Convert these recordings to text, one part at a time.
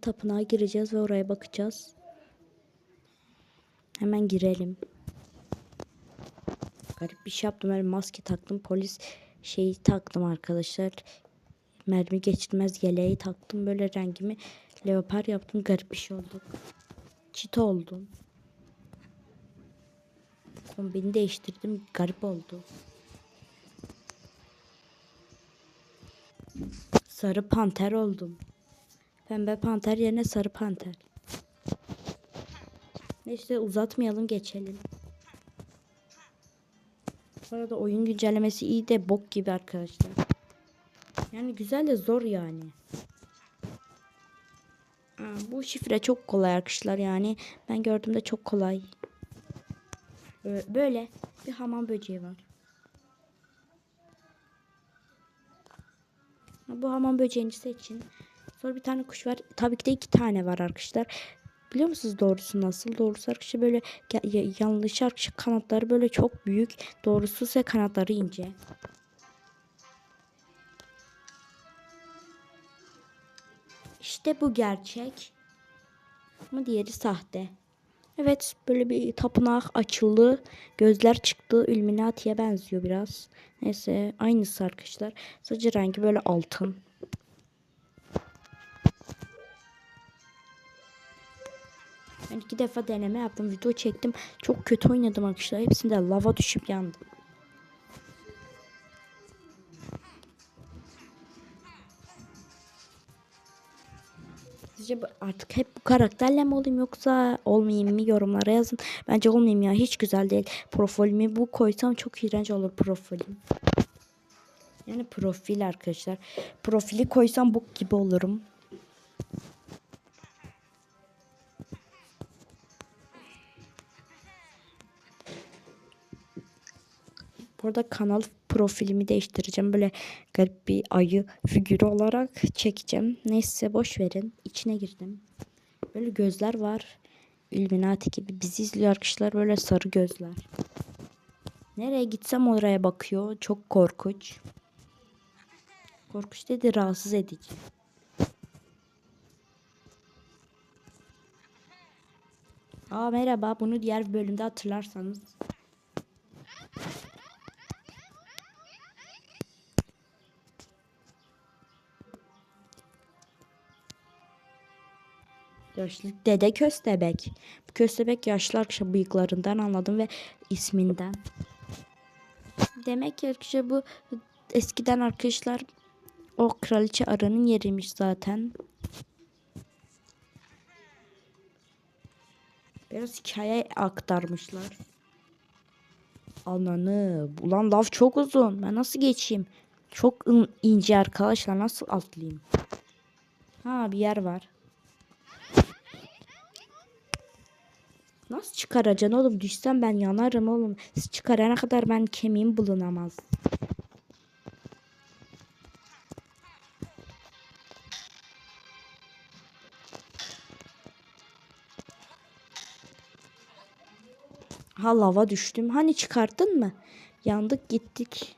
tapınağa gireceğiz ve oraya bakacağız. Hemen girelim. Garip bir şey yaptım. Öyle maske taktım. Polis şeyi taktım arkadaşlar. Mermi geçirmez yeleği taktım. Böyle rengimi leopar yaptım. Garip bir şey oldu. Çita oldum. Kombini değiştirdim. Garip oldu. Sarı panter oldum. Pembe panter yerine sarı panter. Neyse uzatmayalım geçelim. Bu arada oyun güncellemesi iyi de bok gibi arkadaşlar. Yani güzel de zor yani. Bu şifre çok kolay arkadaşlar yani. Ben gördüğümde çok kolay. Bö- Böyle bir hamam böceği var. Bu hamam böceğini seçin. Sonra bir tane kuş var. Tabii ki de iki tane var arkadaşlar. Biliyor musunuz doğrusu nasıl? Doğrusu arkadaşlar böyle ya- ya- yanlış arkadaşlar kanatları böyle çok büyük. Doğrusu ise kanatları ince. İşte bu gerçek. Ama diğeri sahte. Evet böyle bir tapınak açıldı. Gözler çıktı. Illuminati'ye benziyor biraz. Neyse aynısı arkadaşlar. Sadece rengi böyle altın. Ben iki defa deneme yaptım. Video çektim. Çok kötü oynadım arkadaşlar. Hepsinde lava düşüp yandım. Sizce artık hep bu karakterle mi olayım yoksa olmayayım mı yorumlara yazın. Bence olmayayım ya hiç güzel değil. Profilimi bu koysam çok iğrenç olur profilim. Yani profil arkadaşlar. Profili koysam bok gibi olurum. Bu arada kanal profilimi değiştireceğim. Böyle garip bir ayı figürü olarak çekeceğim. Neyse boş verin. İçine girdim. Böyle gözler var. Illuminati gibi bizi izliyor arkadaşlar. Böyle sarı gözler. Nereye gitsem oraya bakıyor. Çok korkunç. Korkunç dedi rahatsız edici. Aa merhaba. Bunu diğer bölümde hatırlarsanız. Yaşlı dede köstebek. Köstebek yaşlı arkadaşlar bıyıklarından anladım ve isminden. Demek ki arkadaşlar bu eskiden arkadaşlar o kraliçe arının yeriymiş zaten. Biraz hikaye aktarmışlar. Ananı. Ulan laf çok uzun. Ben nasıl geçeyim? Çok ince arkadaşlar. Nasıl atlayayım? Ha bir yer var. Nasıl çıkaracaksın oğlum? Düşsem ben yanarım oğlum. Siz çıkarana kadar ben kemiğim bulunamaz. Ha lava düştüm. Hani çıkarttın mı? Yandık gittik.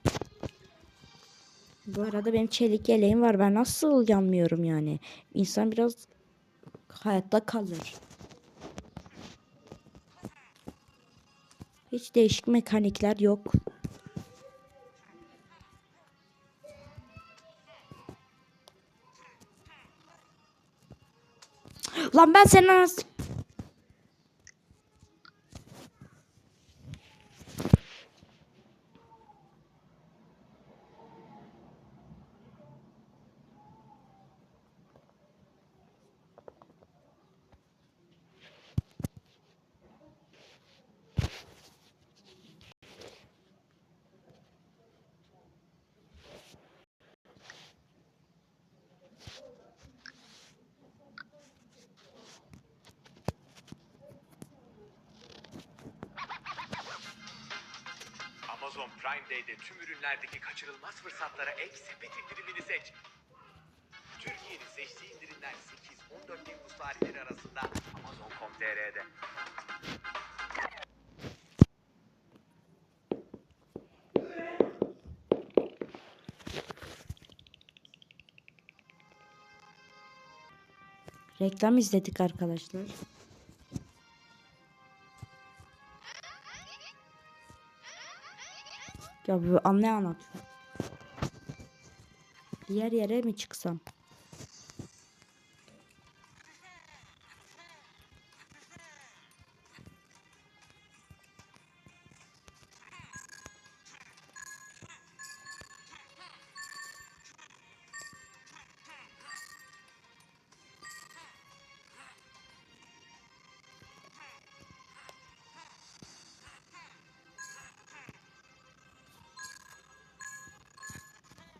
Bu arada benim çelik yeleğim var. Ben nasıl yanmıyorum yani? İnsan biraz hayatta kalır. Hiç değişik mekanikler yok. Lan ben senin anasını... Amazon Prime Day'de tüm ürünlerdeki kaçırılmaz fırsatlara ek sepet indirimini seç. Türkiye'nin seçtiği indirimler 8-14 Temmuz tarihleri arasında Amazon.com.tr'de. Reklam izledik arkadaşlar. Ya bu an ne anlatıyor? Diğer yere mi çıksam?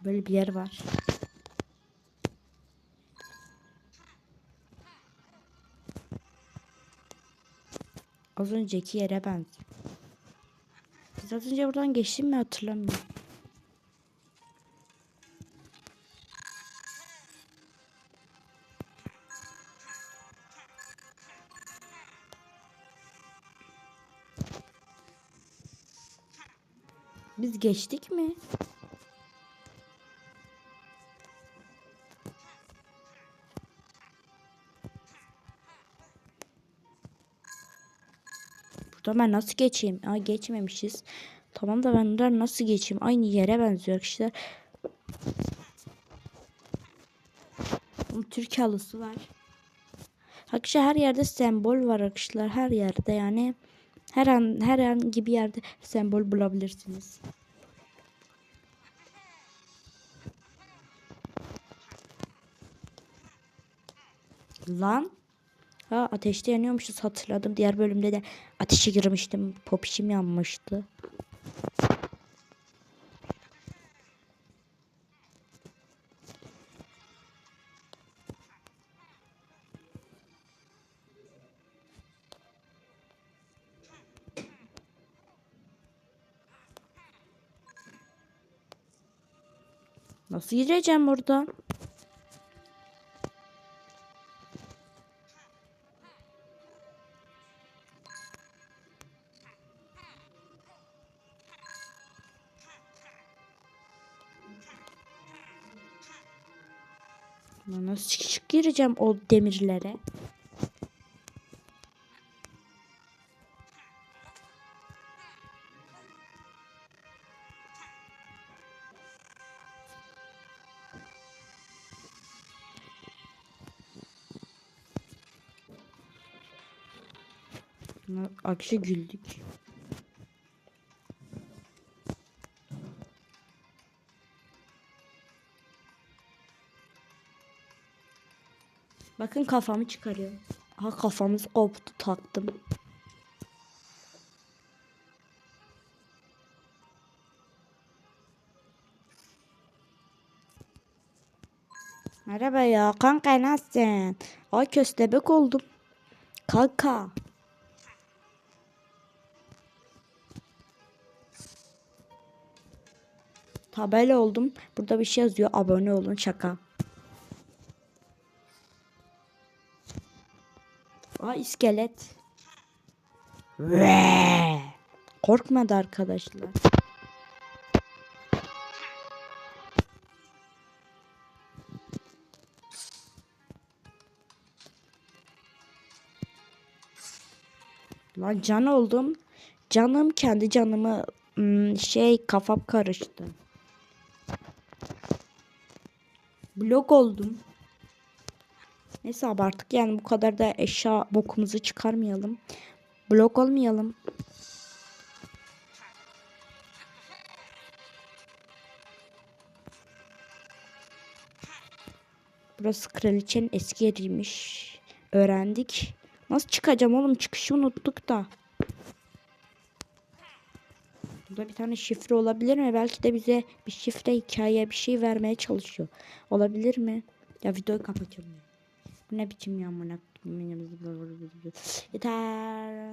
Böyle bir yer var. Az önceki yere benziyor. Biz az önce buradan geçtim mi hatırlamıyorum. Biz geçtik mi? Buradan ben nasıl geçeyim? Aa geçmemişiz. Tamam da ben buradan nasıl geçeyim? Aynı yere benziyor arkadaşlar. Türk halısı var. Arkadaşlar her yerde sembol var arkadaşlar. Her yerde yani her an her herhangi bir yerde sembol bulabilirsiniz. Lan Ha ateşte yanıyormuşuz hatırladım. Diğer bölümde de ateşe girmiştim. Popişim yanmıştı. Nasıl gireceğim buradan? Lan Nasıl gireceğim o demirlere? Akşa güldük. Bakın kafamı çıkarıyor. Aha kafamız koptu taktım. Merhaba ya kanka nasılsın? Ay köstebek oldum. Kanka. Tabela oldum. Burada bir şey yazıyor. Abone olun şaka. Aa iskelet. Korkmadı arkadaşlar. Lan can oldum. Canım kendi canımı hmm, şey kafam karıştı. Blok oldum. Neyse abi artık yani bu kadar da eşya bokumuzu çıkarmayalım. Blok olmayalım. Burası kraliçenin eski yeriymiş. Öğrendik. Nasıl çıkacağım oğlum? Çıkışı unuttuk da. Burada bir tane şifre olabilir mi? Belki de bize bir şifre hikaye bir şey vermeye çalışıyor. Olabilir mi? Ya videoyu kapatacağım. Bu ne biçim ya amına? Yeter.